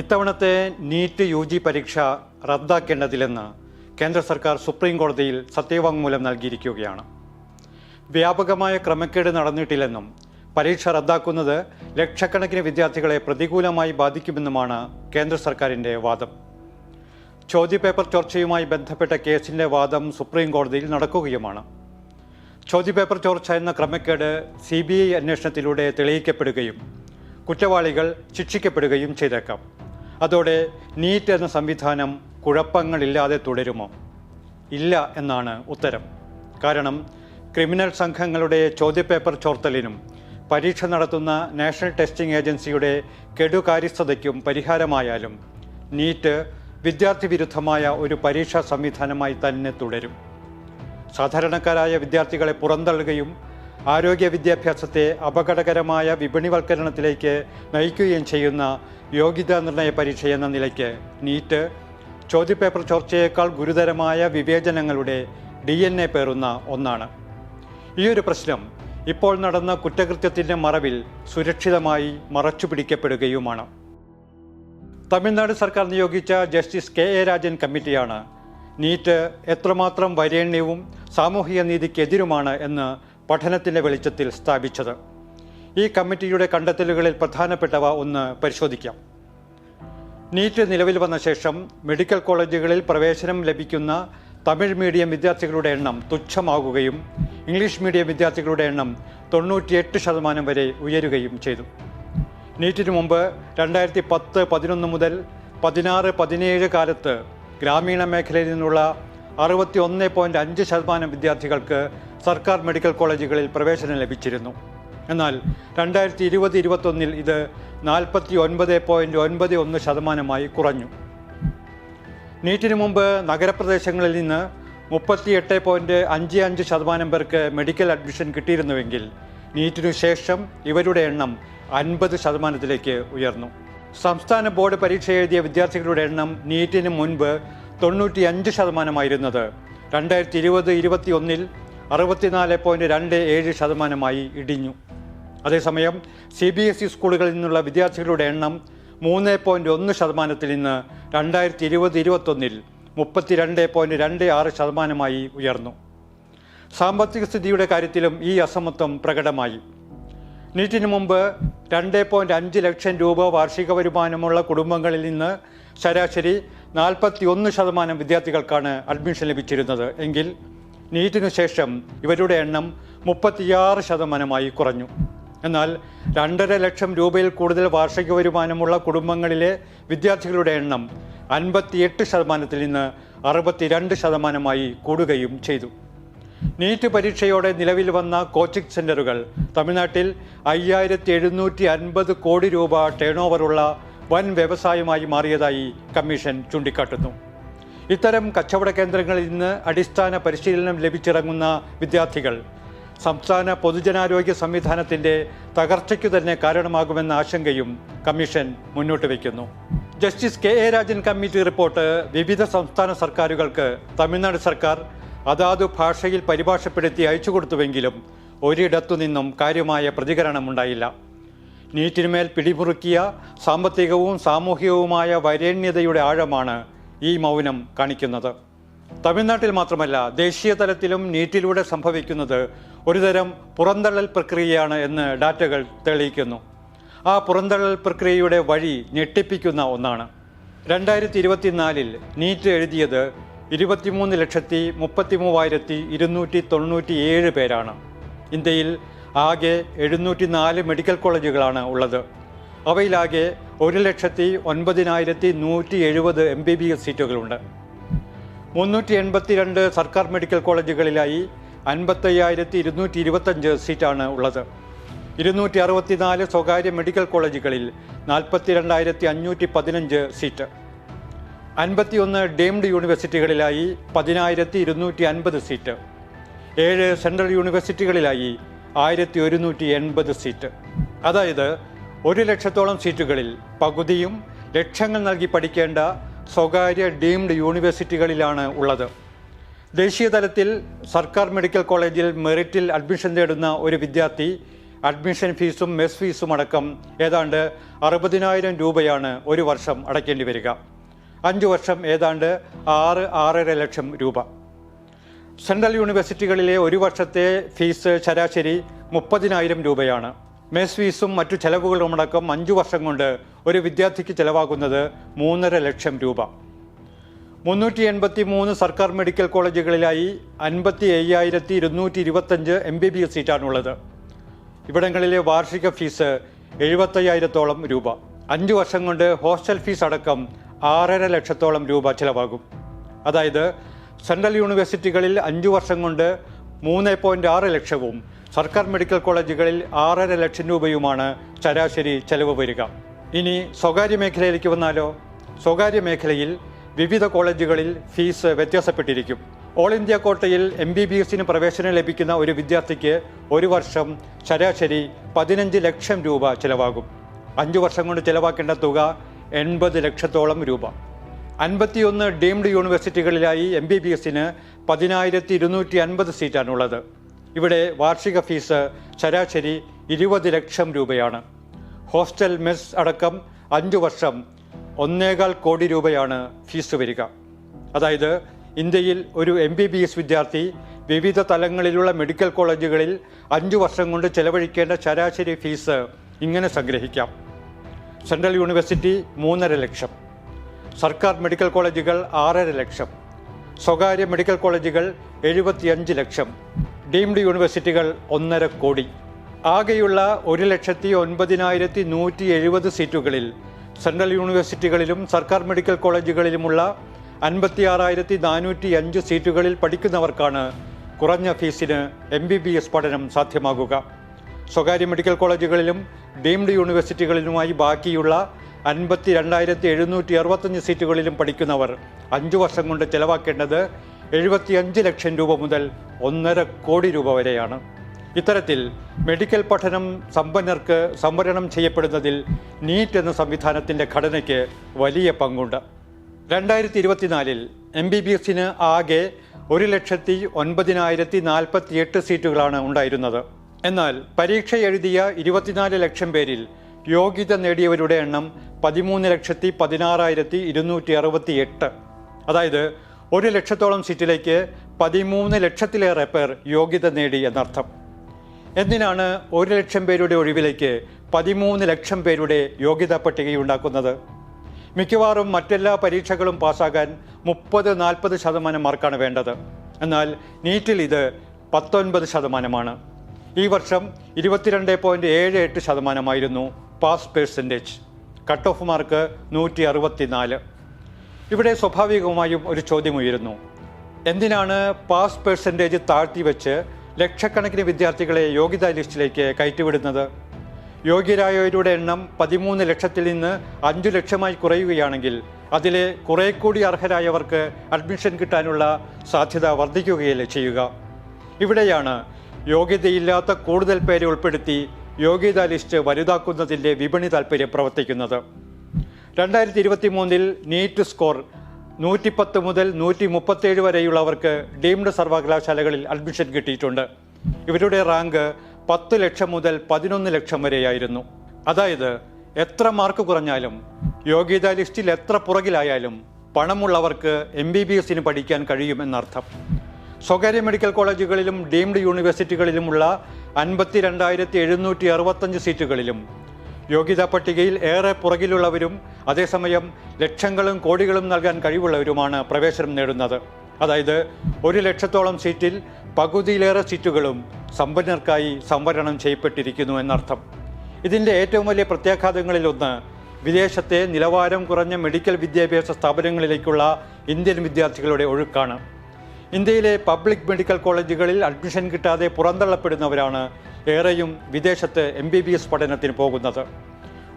ഇത്തവണത്തെ NEET U G പരീക്ഷ റദ്ദാക്കേണ്ടതില്ലെന്ന് കേന്ദ്ര സർക്കാർ സുപ്രീം കോടതിയിൽ സത്യവാങ്മൂലം നൽകിയിരിക്കുകയാണ്. വ്യാപകമായ ക്രമക്കേട് നടന്നിട്ടില്ലെന്നും പരീക്ഷ റദ്ദാക്കുന്നത് ലക്ഷക്കണക്കിന് വിദ്യാർത്ഥികളെ പ്രതികൂലമായി ബാധിക്കുമെന്നുമാണ് കേന്ദ്ര സർക്കാരിന്റെ വാദം. ചോദ്യപേപ്പർ ചോർച്ചയുമായി ബന്ധപ്പെട്ട കേസിന്റെ വാദം സുപ്രീം കോടതിയിൽ നടക്കുകയുമാണ്. ചോദ്യപേപ്പർ ചോർച്ച എന്ന ക്രമക്കേട് സി ബി ഐ അന്വേഷണത്തിലൂടെ തെളിയിക്കപ്പെടുകയും കുറ്റവാളികൾ ശിക്ഷിക്കപ്പെടുകയും ചെയ്തേക്കാം. അതോടെ നീറ്റ് എന്ന സംവിധാനം കുഴപ്പങ്ങളില്ലാതെ തുടരുമോ? ഇല്ല എന്നാണ് ഉത്തരം. കാരണം ക്രിമിനൽ സംഘങ്ങളുടെ ചോദ്യപേപ്പർ ചോർത്തലിനും പരീക്ഷ നടത്തുന്ന നാഷണൽ ടെസ്റ്റിംഗ് ഏജൻസിയുടെ കെടുകാര്യസ്ഥതയ്ക്കും പരിഹാരമായാലും നീറ്റ് വിദ്യാർത്ഥി വിരുദ്ധമായ ഒരു പരീക്ഷാ സംവിധാനമായി തന്നെ തുടരും. സാധാരണക്കാരായ വിദ്യാർത്ഥികളെ പുറന്തള്ളുകയും ആരോഗ്യ വിദ്യാഭ്യാസത്തെ അപകടകരമായ വിപണിവൽക്കരണത്തിലേക്ക് നയിക്കുകയും ചെയ്യുന്ന യോഗ്യതാ നിർണയ പരീക്ഷ എന്ന നിലയ്ക്ക് നീറ്റ് ചോദ്യപേപ്പർ ചോർച്ചയേക്കാൾ ഗുരുതരമായ വിവേചനങ്ങളുടെ ഡി എൻ എ പേറുന്ന ഒന്നാണ്. ഈയൊരു പ്രശ്നം ഇപ്പോൾ നടന്ന കുറ്റകൃത്യത്തിന്റെ മറവിൽ സുരക്ഷിതമായി മറച്ചുപിടിക്കപ്പെടുകയുമാണ്. തമിഴ്നാട് സർക്കാർ നിയോഗിച്ച ജസ്റ്റിസ് കെ എ രാജൻ കമ്മിറ്റിയാണ് നീറ്റ് എത്രമാത്രം വരേണ്യവും സാമൂഹിക നീതിക്കെതിരുമാണ് എന്ന് പഠനത്തിന്റെ വെളിച്ചത്തിൽ സ്ഥാപിച്ചത്. ഈ കമ്മിറ്റിയുടെ കണ്ടെത്തലുകളിൽ പ്രധാനപ്പെട്ടവ ഒന്ന് പരിശോധിക്കാം. നീറ്റ് നിലവിൽ വന്ന ശേഷം മെഡിക്കൽ കോളേജുകളിൽ പ്രവേശനം ലഭിക്കുന്ന തമിഴ് മീഡിയം വിദ്യാർത്ഥികളുടെ എണ്ണം തുച്ഛമാകുകയും ഇംഗ്ലീഷ് മീഡിയം വിദ്യാർത്ഥികളുടെ എണ്ണം തൊണ്ണൂറ്റിയെട്ട് ശതമാനം വരെ ഉയരുകയും ചെയ്തു. നീറ്റിന് മുമ്പ് രണ്ടായിരത്തി പത്ത് പതിനൊന്ന് മുതൽ പതിനാറ് പതിനേഴ് കാലത്ത് ഗ്രാമീണ മേഖലയിൽ നിന്നുള്ള അറുപത്തി ഒന്ന് പോയിന്റ് അഞ്ച് ശതമാനം വിദ്യാർത്ഥികൾക്ക് സർക്കാർ മെഡിക്കൽ കോളേജുകളിൽ പ്രവേശനം ലഭിച്ചിരുന്നു. എന്നാൽ രണ്ടായിരത്തി ഇരുപത് ഇരുപത്തൊന്നിൽ ഇത് നാൽപ്പത്തി ഒൻപത് പോയിന്റ് ഒൻപത് ഒന്ന് ശതമാനമായി കുറഞ്ഞു. നീറ്റിനു മുമ്പ് നഗരപ്രദേശങ്ങളിൽ നിന്ന് മുപ്പത്തി എട്ട് പോയിന്റ് അഞ്ച് അഞ്ച് ശതമാനം പേർക്ക് മെഡിക്കൽ അഡ്മിഷൻ കിട്ടിയിരുന്നുവെങ്കിൽ നീറ്റിനു ശേഷം ഇവരുടെ എണ്ണം അൻപത് ശതമാനത്തിലേക്ക് ഉയർന്നു. സംസ്ഥാന ബോർഡ് പരീക്ഷ എഴുതിയ വിദ്യാർത്ഥികളുടെ എണ്ണം നീറ്റിന് മുൻപ് തൊണ്ണൂറ്റി അഞ്ച് ശതമാനമായിരുന്നത് രണ്ടായിരത്തി ഇരുപത് ഇരുപത്തി ഒന്നിൽ അറുപത്തിനാല് പോയിന്റ് രണ്ട് ഏഴ് ശതമാനമായി ഇടിഞ്ഞു. അതേസമയം സി ബി എസ് ഇ സ്കൂളുകളിൽ നിന്നുള്ള വിദ്യാർത്ഥികളുടെ എണ്ണം മൂന്ന് പോയിന്റ് ഒന്ന് ശതമാനത്തിൽ നിന്ന് രണ്ടായിരത്തി ഇരുപത് ഇരുപത്തൊന്നിൽ മുപ്പത്തിരണ്ട് പോയിന്റ് രണ്ട് ആറ് ശതമാനമായി ഉയർന്നു. സാമ്പത്തിക സ്ഥിതിയുടെ കാര്യത്തിലും ഈ അസമത്വം പ്രകടമായി. നീറ്റിന് മുമ്പ് രണ്ട് പോയിന്റ് അഞ്ച് ലക്ഷം രൂപ വാർഷിക വരുമാനമുള്ള കുടുംബങ്ങളിൽ നിന്ന് ശരാശരി നാൽപ്പത്തി ഒന്ന് ശതമാനം വിദ്യാർത്ഥികൾക്കാണ് അഡ്മിഷൻ ലഭിച്ചിരുന്നത്. എങ്കിൽ നീറ്റിനു ശേഷം ഇവരുടെ എണ്ണം മുപ്പത്തിയാറ് ശതമാനമായി കുറഞ്ഞു. എന്നാൽ രണ്ടര ലക്ഷം രൂപയിൽ കൂടുതൽ വാർഷിക വരുമാനമുള്ള കുടുംബങ്ങളിലെ വിദ്യാർത്ഥികളുടെ എണ്ണം അൻപത്തിയെട്ട് ശതമാനത്തിൽ നിന്ന് അറുപത്തിരണ്ട് ശതമാനമായി കൂടുകയും ചെയ്തു. നീറ്റ് പരീക്ഷയോടെ നിലവിൽ വന്ന കോച്ചിംഗ് സെന്ററുകൾ തമിഴ്നാട്ടിൽ അയ്യായിരത്തി എഴുന്നൂറ്റി അൻപത് കോടി രൂപ ടേൺ ഓവറുള്ള വൻ വ്യവസായമായി മാറിയതായി കമ്മീഷൻ ചൂണ്ടിക്കാട്ടുന്നു. ഇത്തരം കച്ചവട കേന്ദ്രങ്ങളിൽ നിന്ന് അടിസ്ഥാന പരിശീലനം ലഭിച്ചിറങ്ങുന്ന വിദ്യാർത്ഥികൾ സംസ്ഥാന പൊതുജനാരോഗ്യ സംവിധാനത്തിന്റെ തകർച്ചയ്ക്കു തന്നെ കാരണമാകുമെന്ന ആശങ്കയും കമ്മീഷൻ മുന്നോട്ട് വയ്ക്കുന്നു. Justice K A Rajan committee report വിവിധ സംസ്ഥാന സർക്കാരുകൾക്ക് തമിഴ്നാട് സർക്കാർ അതാതു ഭാഷയിൽ പരിഭാഷപ്പെടുത്തി അയച്ചു കൊടുത്തുവെങ്കിലും ഒരിടത്തു നിന്നും കാര്യമായ പ്രതികരണമുണ്ടായില്ല നീറ്റിനുമേൽ പിടിമുറുക്കിയ സാമ്പത്തികവും സാമൂഹികവുമായ വരേണ്യതയുടെ ആഴമാണ് ഈ മൗനം കാണിക്കുന്നത്. തമിഴ്നാട്ടിൽ മാത്രമല്ല ദേശീയ തലത്തിലും നീറ്റിലൂടെ സംഭവിക്കുന്നത് ഒരുതരം പുറന്തള്ളൽ പ്രക്രിയയാണ് എന്ന് ഡാറ്റകൾ തെളിയിക്കുന്നു. ആ പുറന്തള്ളൽ പ്രക്രിയയുടെ വഴി ഞെട്ടിപ്പിക്കുന്ന ഒന്നാണ്. രണ്ടായിരത്തി ഇരുപത്തിനാലിൽ നീറ്റ് എഴുതിയത് ഇരുപത്തിമൂന്ന് ലക്ഷത്തി മുപ്പത്തി മൂവായിരത്തി ഇരുന്നൂറ്റി തൊണ്ണൂറ്റി ഏഴ് പേരാണ്. ഇന്ത്യയിൽ ആകെ എഴുന്നൂറ്റി നാല് മെഡിക്കൽ കോളേജുകളാണ് ഉള്ളത്. അവയിലാകെ ഒരു ലക്ഷത്തി ഒൻപതിനായിരത്തി നൂറ്റി എഴുപത് എം ബി ബി എസ് സീറ്റുകളുണ്ട്. മുന്നൂറ്റി എൺപത്തിരണ്ട് സർക്കാർ മെഡിക്കൽ കോളേജുകളിലായി അൻപത്തയ്യായിരത്തി ഇരുന്നൂറ്റി ഇരുപത്തഞ്ച് സീറ്റാണ് ഉള്ളത്. ഇരുന്നൂറ്റി അറുപത്തിനാല് സ്വകാര്യ മെഡിക്കൽ കോളേജുകളിൽ നാൽപ്പത്തിരണ്ടായിരത്തി അഞ്ഞൂറ്റി പതിനഞ്ച് സീറ്റ്. അൻപത്തിയൊന്ന് ഡീംഡ് യൂണിവേഴ്സിറ്റികളിലായി പതിനായിരത്തി ഇരുന്നൂറ്റി അൻപത് സീറ്റ്. ഏഴ് സെൻട്രൽ യൂണിവേഴ്സിറ്റികളിലായി ആയിരത്തി ഒരുന്നൂറ്റി എൺപത് സീറ്റ്. അതായത് ഒരു ലക്ഷത്തോളം സീറ്റുകളിൽ പകുതിയും ലക്ഷങ്ങൾ നൽകി പഠിക്കേണ്ട സ്വകാര്യ ഡീംഡ് യൂണിവേഴ്സിറ്റികളിലാണ് ഉള്ളത്. ദേശീയ തലത്തിൽ സർക്കാർ മെഡിക്കൽ കോളേജിൽ മെറിറ്റിൽ അഡ്മിഷൻ നേടുന്ന ഒരു വിദ്യാർത്ഥി അഡ്മിഷൻ ഫീസും മെസ് ഫീസും അടക്കം ഏതാണ്ട് അറുപതിനായിരം രൂപയാണ് ഒരു വർഷം അടയ്ക്കേണ്ടി വരിക. അഞ്ചു വർഷം ഏതാണ്ട് ആറ് ആറര ലക്ഷം രൂപ. സെൻട്രൽ യൂണിവേഴ്സിറ്റികളിലെ ഒരു വർഷത്തെ ഫീസ് ശരാശരി മുപ്പതിനായിരം രൂപയാണ്. മെസ് ഫീസും മറ്റു ചെലവുകളും അടക്കം അഞ്ചു വർഷം കൊണ്ട് ഒരു വിദ്യാർത്ഥിക്ക് ചെലവാകുന്നത് മൂന്നര ലക്ഷം രൂപ. മുന്നൂറ്റി എൺപത്തി മൂന്ന് സർക്കാർ മെഡിക്കൽ കോളേജുകളിലായി അൻപത്തി അയ്യായിരത്തി ഇരുന്നൂറ്റി ഇരുപത്തഞ്ച് എം ബി ബി എസ് സീറ്റാണുള്ളത്. ഇവിടങ്ങളിലെ വാർഷിക ഫീസ് എഴുപത്തയ്യായിരത്തോളം രൂപ. അഞ്ച് വർഷം കൊണ്ട് ഹോസ്റ്റൽ ഫീസ് അടക്കം ആറര ലക്ഷത്തോളം രൂപ ചിലവാകും. അതായത് സെൻട്രൽ യൂണിവേഴ്സിറ്റികളിൽ അഞ്ചു വർഷം കൊണ്ട് മൂന്ന് പോയിന്റ് ആറ് ലക്ഷവും സർക്കാർ മെഡിക്കൽ കോളേജുകളിൽ ആറര ലക്ഷം രൂപയുമാണ് ശരാശരി ചെലവ് വരിക. ഇനി സ്വകാര്യ മേഖലയിലേക്ക് വന്നാലോ? സ്വകാര്യ മേഖലയിൽ വിവിധ കോളേജുകളിൽ ഫീസ് വ്യത്യാസപ്പെട്ടിരിക്കും. ഓൾ ഇന്ത്യ കോട്ടയിൽ എം ബി ബി എസിന് പ്രവേശനം ലഭിക്കുന്ന ഒരു വിദ്യാർത്ഥിക്ക് ഒരു വർഷം ശരാശരി പതിനഞ്ച് ലക്ഷം രൂപ ചിലവാകും. അഞ്ചു വർഷം കൊണ്ട് ചിലവാക്കേണ്ട തുക എൺപത് ലക്ഷത്തോളം രൂപ. അൻപത്തിയൊന്ന് ഡീംഡ് യൂണിവേഴ്സിറ്റികളിലായി എം ബി ബി എസിന് പതിനായിരത്തി ഇരുന്നൂറ്റി അൻപത് സീറ്റാണുള്ളത്. ഇവിടെ വാർഷിക ഫീസ് ശരാശരി ഇരുപത് ലക്ഷം രൂപയാണ്. ഹോസ്റ്റൽ മെസ് അടക്കം അഞ്ചു വർഷം ഒന്നേകാൽ കോടി രൂപയാണ് ഫീസ് വരിക. അതായത് ഇന്ത്യയിൽ ഒരു എം ബി ബി എസ് വിദ്യാർത്ഥി വിവിധ തലങ്ങളിലുള്ള മെഡിക്കൽ കോളേജുകളിൽ അഞ്ചു വർഷം കൊണ്ട് ചെലവഴിക്കേണ്ട ശരാശരി ഫീസ് ഇങ്ങനെ സംഗ്രഹിക്കാം. സെൻട്രൽ യൂണിവേഴ്സിറ്റി മൂന്നര ലക്ഷം. സർക്കാർ മെഡിക്കൽ കോളേജുകൾ ആറര ലക്ഷം. സ്വകാര്യ മെഡിക്കൽ കോളേജുകൾ എഴുപത്തിയഞ്ച് ലക്ഷം. ഡീംഡ് യൂണിവേഴ്സിറ്റികൾ ഒന്നര കോടി. ആകെയുള്ള ഒരു ലക്ഷത്തി ഒൻപതിനായിരത്തി നൂറ്റി എഴുപത് സീറ്റുകളിൽ സെൻട്രൽ യൂണിവേഴ്സിറ്റികളിലും സർക്കാർ മെഡിക്കൽ കോളേജുകളിലുമുള്ള അൻപത്തി ആറായിരത്തി നാനൂറ്റി അഞ്ച് സീറ്റുകളിൽ പഠിക്കുന്നവർക്കാണ് കുറഞ്ഞ ഫീസിന് എം ബി ബി എസ് പഠനം സാധ്യമാകുക. സ്വകാര്യ മെഡിക്കൽ കോളേജുകളിലും ഡീംഡ് യൂണിവേഴ്സിറ്റികളിലുമായി ബാക്കിയുള്ള അൻപത്തി രണ്ടായിരത്തി എഴുന്നൂറ്റി അറുപത്തഞ്ച് സീറ്റുകളിലും പഠിക്കുന്നവർ അഞ്ചു വർഷം കൊണ്ട് ചെലവാക്കേണ്ടത് എഴുപത്തിയഞ്ച് ലക്ഷം രൂപ മുതൽ ഒന്നര കോടി രൂപ വരെയാണ്. ഇത്തരത്തിൽ മെഡിക്കൽ പഠനം സമ്പന്നർക്ക് സംവരണം ചെയ്യപ്പെടുന്നതിൽ നീറ്റ് എന്ന സംവിധാനത്തിന്റെ ഘടനയ്ക്ക് വലിയ പങ്കുണ്ട്. രണ്ടായിരത്തി ഇരുപത്തിനാലിൽ എം ബി ബി എസിന് ആകെ ഒരു ലക്ഷത്തി ഒൻപതിനായിരത്തി നാൽപ്പത്തി എട്ട് സീറ്റുകളാണ് ഉണ്ടായിരുന്നത്. എന്നാൽ പരീക്ഷ എഴുതിയ ഇരുപത്തിനാല് ലക്ഷം പേരിൽ യോഗ്യത നേടിയവരുടെ എണ്ണം പതിമൂന്ന് ലക്ഷത്തി പതിനാറായിരത്തി ഇരുന്നൂറ്റി അറുപത്തി എട്ട് അതായത് ഒരു ലക്ഷത്തോളം സീറ്റിലേക്ക് പതിമൂന്ന് ലക്ഷത്തിലേറെ പേർ യോഗ്യത നേടി എന്നർത്ഥം. എന്തിനാണ് ഒരു ലക്ഷം പേരുടെ ഒഴിവിലേക്ക് പതിമൂന്ന് ലക്ഷം പേരുടെ യോഗ്യതാ പട്ടികയുണ്ടാക്കുന്നത്? മിക്കവാറും മറ്റെല്ലാ പരീക്ഷകളും പാസ്സാകാൻ മുപ്പത് നാൽപ്പത് ശതമാനം മാർക്കാണ് വേണ്ടത്. എന്നാൽ നീറ്റിൽ ഇത് പത്തൊൻപത് ശതമാനമാണ്. ഈ വർഷം ഇരുപത്തിരണ്ട് പോയിന്റ് ഏഴ് എട്ട് ശതമാനമായിരുന്നു pass percentage cut off mark നൂറ്റി അറുപത്തിനാല്. ഇവിടെ സ്വാഭാവികമായും ഒരു ചോദ്യം ഉയരുന്നു. എന്തിനാണ് പാസ് പെർസെന്റേജ് താഴ്ത്തി വെച്ച് ലക്ഷക്കണക്കിന് വിദ്യാർത്ഥികളെ യോഗ്യതാ ലിസ്റ്റിലേക്ക് കയറ്റിവിടുന്നത്? യോഗ്യരായവരുടെ എണ്ണം പതിമൂന്ന് ലക്ഷത്തിൽ നിന്ന് അഞ്ചു ലക്ഷമായി കുറയുകയാണെങ്കിൽ അതിലെ കുറേ കൂടി അർഹരായവർക്ക് അഡ്മിഷൻ കിട്ടാനുള്ള സാധ്യത വർദ്ധിക്കുകയല്ലേ ചെയ്യുക? ഇവിടെയാണ് യോഗ്യതയില്ലാത്ത കൂടുതൽ പേരെ ഉൾപ്പെടുത്തി യോഗ്യതാ ലിസ്റ്റ് വലുതാക്കുന്നതിന്റെ വിപണി താൽപ്പര്യം പ്രവർത്തിക്കുന്നത്. രണ്ടായിരത്തി ഇരുപത്തി മൂന്നിൽ നീറ്റ് സ്കോർ നൂറ്റിപ്പത്ത് മുതൽ നൂറ്റി മുപ്പത്തേഴ് വരെയുള്ളവർക്ക് ഡീംഡ് സർവകലാശാലകളിൽ അഡ്മിഷൻ കിട്ടിയിട്ടുണ്ട്. ഇവരുടെ റാങ്ക് പത്ത് ലക്ഷം മുതൽ പതിനൊന്ന് ലക്ഷം വരെയായിരുന്നു. അതായത് എത്ര മാർക്ക് കുറഞ്ഞാലും യോഗ്യതാ ലിസ്റ്റിൽ എത്ര പുറകിലായാലും പണമുള്ളവർക്ക് എം ബി ബി എസിന് പഠിക്കാൻ കഴിയുമെന്നർത്ഥം സ്വകാര്യ മെഡിക്കൽ കോളേജുകളിലും ഡീംഡ് യൂണിവേഴ്സിറ്റികളിലുമുള്ള അൻപത്തി രണ്ടായിരത്തി എഴുന്നൂറ്റി അറുപത്തഞ്ച് സീറ്റുകളിലും യോഗ്യതാ പട്ടികയിൽ ഏറെ പുറകിലുള്ളവരും അതേസമയം ലക്ഷങ്ങളും കോടികളും നൽകാൻ കഴിവുള്ളവരുമാണ് പ്രവേശനം നേടുന്നത്. അതായത് ഒരു ലക്ഷത്തോളം സീറ്റിൽ പകുതിയിലേറെ സീറ്റുകളും സമ്പന്നർക്കായി സംവരണം ചെയ്യപ്പെട്ടിരിക്കുന്നു എന്നർത്ഥം. ഇതിന്റെ ഏറ്റവും വലിയ പ്രത്യാഘാതങ്ങളിലൊന്ന് വിദേശത്തെ നിലവാരം കുറഞ്ഞ മെഡിക്കൽ വിദ്യാഭ്യാസ സ്ഥാപനങ്ങളിലേക്കുള്ള ഇന്ത്യൻ വിദ്യാർത്ഥികളുടെ ഒഴുക്കാണ്. ഇന്ത്യയിലെ പബ്ലിക് മെഡിക്കൽ കോളേജുകളിൽ അഡ്മിഷൻ കിട്ടാതെ പുറന്തള്ളപ്പെടുന്നവരാണ് ഏറെയും വിദേശത്ത് എം ബി ബി എസ് പഠനത്തിന് പോകുന്നത്.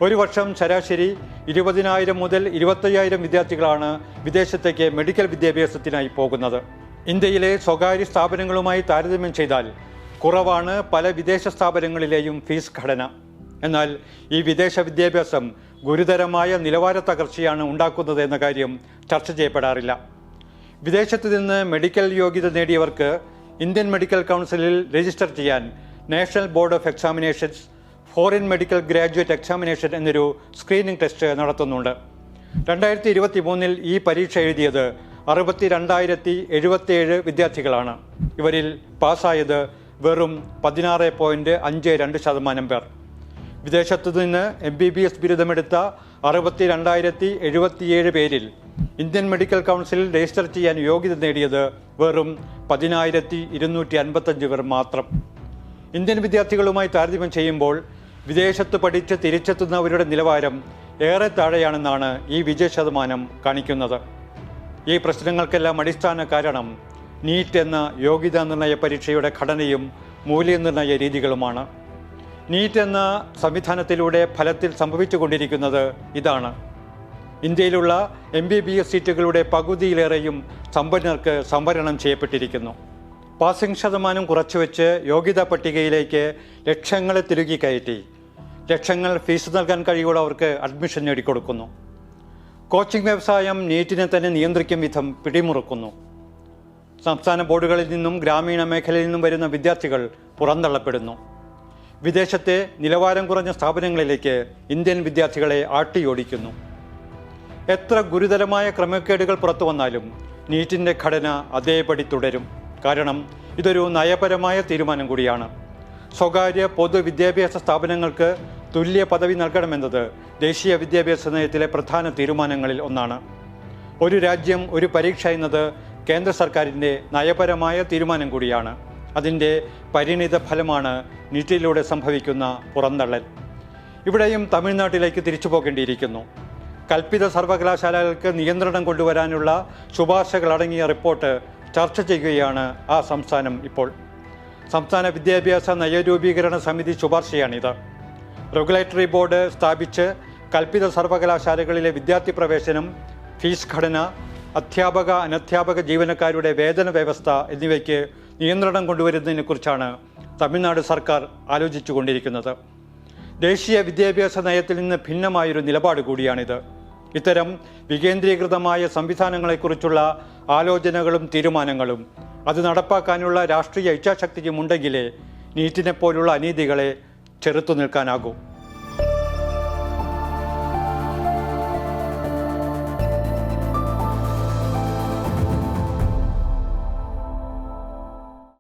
ഒരു വർഷം ശരാശരി ഇരുപതിനായിരം മുതൽ ഇരുപത്തയ്യായിരം വിദ്യാർത്ഥികളാണ് വിദേശത്തേക്ക് മെഡിക്കൽ വിദ്യാഭ്യാസത്തിനായി പോകുന്നത്. ഇന്ത്യയിലെ സ്വകാര്യ സ്ഥാപനങ്ങളുമായി താരതമ്യം ചെയ്താൽ കുറവാണ് പല വിദേശ സ്ഥാപനങ്ങളിലെയും ഫീസ് ഘടന. എന്നാൽ ഈ വിദേശ വിദ്യാഭ്യാസം ഗുരുതരമായ നിലവാര തകർച്ചയാണ് ഉണ്ടാക്കുന്നത് എന്ന കാര്യം ചർച്ച ചെയ്യപ്പെടാറില്ല. വിദേശത്ത് നിന്ന് മെഡിക്കൽ യോഗ്യത നേടിയവർക്ക് ഇന്ത്യൻ മെഡിക്കൽ കൗൺസിലിൽ രജിസ്റ്റർ ചെയ്യാൻ national board of examinations foreign medical graduate examination എന്നൊരു സ്ക്രീനിംഗ് ടെസ്റ്റ് നടത്തുന്നുണ്ട്. രണ്ടായിരത്തി ഇരുപത്തി മൂന്നിൽ ഈ പരീക്ഷ എഴുതിയത് അറുപത്തി രണ്ടായിരത്തി എഴുപത്തിയേഴ് വിദ്യാർത്ഥികളാണ്. ഇവരിൽ പാസ്സായത് വെറും പതിനാറ് പോയിന്റ് അഞ്ച് രണ്ട് ശതമാനം പേർ. വിദേശത്തു നിന്ന് എം ബി ബി എസ് ബിരുദമെടുത്ത അറുപത്തി രണ്ടായിരത്തി എഴുപത്തിയേഴ് പേരിൽ ഇന്ത്യൻ മെഡിക്കൽ കൗൺസിലിൽ രജിസ്റ്റർ ചെയ്യാൻ യോഗ്യത നേടിയത് വെറും പതിനായിരത്തി ഇരുന്നൂറ്റി അൻപത്തഞ്ച് പേർ മാത്രം. ഇന്ത്യൻ വിദ്യാർത്ഥികളുമായി താരതമ്യം ചെയ്യുമ്പോൾ വിദേശത്ത് പഠിച്ച് തിരിച്ചെത്തുന്നവരുടെ നിലവാരം ഏറെ താഴെയാണെന്നാണ് ഈ വിജയ ശതമാനം കാണിക്കുന്നത്. ഈ പ്രശ്നങ്ങൾക്കെല്ലാം അടിസ്ഥാന കാരണം നീറ്റ് എന്ന യോഗ്യതാ നിർണയ പരീക്ഷയുടെ ഘടനയും മൂല്യനിർണയ രീതികളുമാണ്. നീറ്റ് എന്ന സംവിധാനത്തിലൂടെ ഫലത്തിൽ സംഭവിച്ചുകൊണ്ടിരിക്കുന്നത് ഇതാണ്. ഇന്ത്യയിലുള്ള എം ബി ബി എസ് സീറ്റുകളുടെ പകുതിയിലേറെയും സമ്പന്നർക്ക് സംവരണം ചെയ്യപ്പെട്ടിരിക്കുന്നു. പാസിംഗ് ശതമാനം കുറച്ചുവെച്ച് യോഗ്യതാ പട്ടികയിലേക്ക് ലക്ഷങ്ങളെ തിരുകി കയറ്റി. ലക്ഷങ്ങൾ ഫീസ് നൽകാൻ കഴിവുള്ളവർക്ക് അഡ്മിഷൻ നേടിക്കൊടുക്കുന്നു. കോച്ചിംഗ് വ്യവസായം നീറ്റിനെ തന്നെ നിയന്ത്രിക്കും വിധം പിടിമുറുക്കുന്നു. സംസ്ഥാന ബോർഡുകളിൽ നിന്നും ഗ്രാമീണ മേഖലയിൽ നിന്നും വരുന്ന വിദ്യാർത്ഥികൾ പുറന്തള്ളപ്പെടുന്നു. വിദേശത്തെ നിലവാരം കുറഞ്ഞ സ്ഥാപനങ്ങളിലേക്ക് ഇന്ത്യൻ വിദ്യാർത്ഥികളെ ആട്ടിയോടിക്കുന്നു. എത്ര ഗുരുതരമായ ക്രമക്കേടുകൾ പുറത്തു വന്നാലും നീറ്റിന്റെ ഘടന അതേപടി തുടരും. കാരണം ഇതൊരു നയപരമായ തീരുമാനം കൂടിയാണ്. സ്വകാര്യ പൊതുവിദ്യാഭ്യാസ സ്ഥാപനങ്ങൾക്ക് തുല്യ പദവി നൽകണമെന്നത് ദേശീയ വിദ്യാഭ്യാസ നയത്തിലെ പ്രധാന തീരുമാനങ്ങളിൽ ഒന്നാണ്. ഒരു രാജ്യം ഒരു പരീക്ഷ എന്നത് കേന്ദ്ര സർക്കാരിന്റെ നയപരമായ തീരുമാനം കൂടിയാണ്. അതിന്റെ പരിണിത ഫലമാണ് നീറ്റിലൂടെ സംഭവിക്കുന്ന പുറന്തള്ളൽ. ഇവിടെയും തമിഴ്നാട്ടിലേക്ക് തിരിച്ചു പോകേണ്ടിയിരിക്കുന്നു. കൽപ്പിത സർവകലാശാലകൾക്ക് നിയന്ത്രണം കൊണ്ടുവരാനുള്ള ശുപാർശകളടങ്ങിയ റിപ്പോർട്ട് ചർച്ച ചെയ്യുകയാണ് ആ സംസ്ഥാനം ഇപ്പോൾ. സംസ്ഥാന വിദ്യാഭ്യാസ നയരൂപീകരണ സമിതി ശുപാർശയാണിത്. റെഗുലേറ്ററി ബോർഡ് സ്ഥാപിച്ച് കൽപ്പിത സർവകലാശാലകളിലെ വിദ്യാർത്ഥി പ്രവേശനം ഫീസ് ഘടന അധ്യാപക അനധ്യാപക ജീവനക്കാരുടെ വേതന വ്യവസ്ഥ എന്നിവയ്ക്ക് നിയന്ത്രണം കൊണ്ടുവരുന്നതിനെക്കുറിച്ചാണ് തമിഴ്നാട് സർക്കാർ ആലോചിച്ചുകൊണ്ടിരിക്കുന്നത്. ദേശീയ വിദ്യാഭ്യാസ നയത്തിൽ നിന്ന് ഭിന്നമായൊരു നിലപാട് കൂടിയാണിത്. ഇത്തരം വികേന്ദ്രീകൃതമായ സംവിധാനങ്ങളെക്കുറിച്ചുള്ള ആലോചനകളും തീരുമാനങ്ങളും അത് നടപ്പാക്കാനുള്ള രാഷ്ട്രീയ ഇച്ഛാശക്തിയും ഉണ്ടെങ്കിലേ നീറ്റിനെപ്പോലുള്ള അനീതികളെ ചെറുത്തു നിൽക്കാനാകൂ.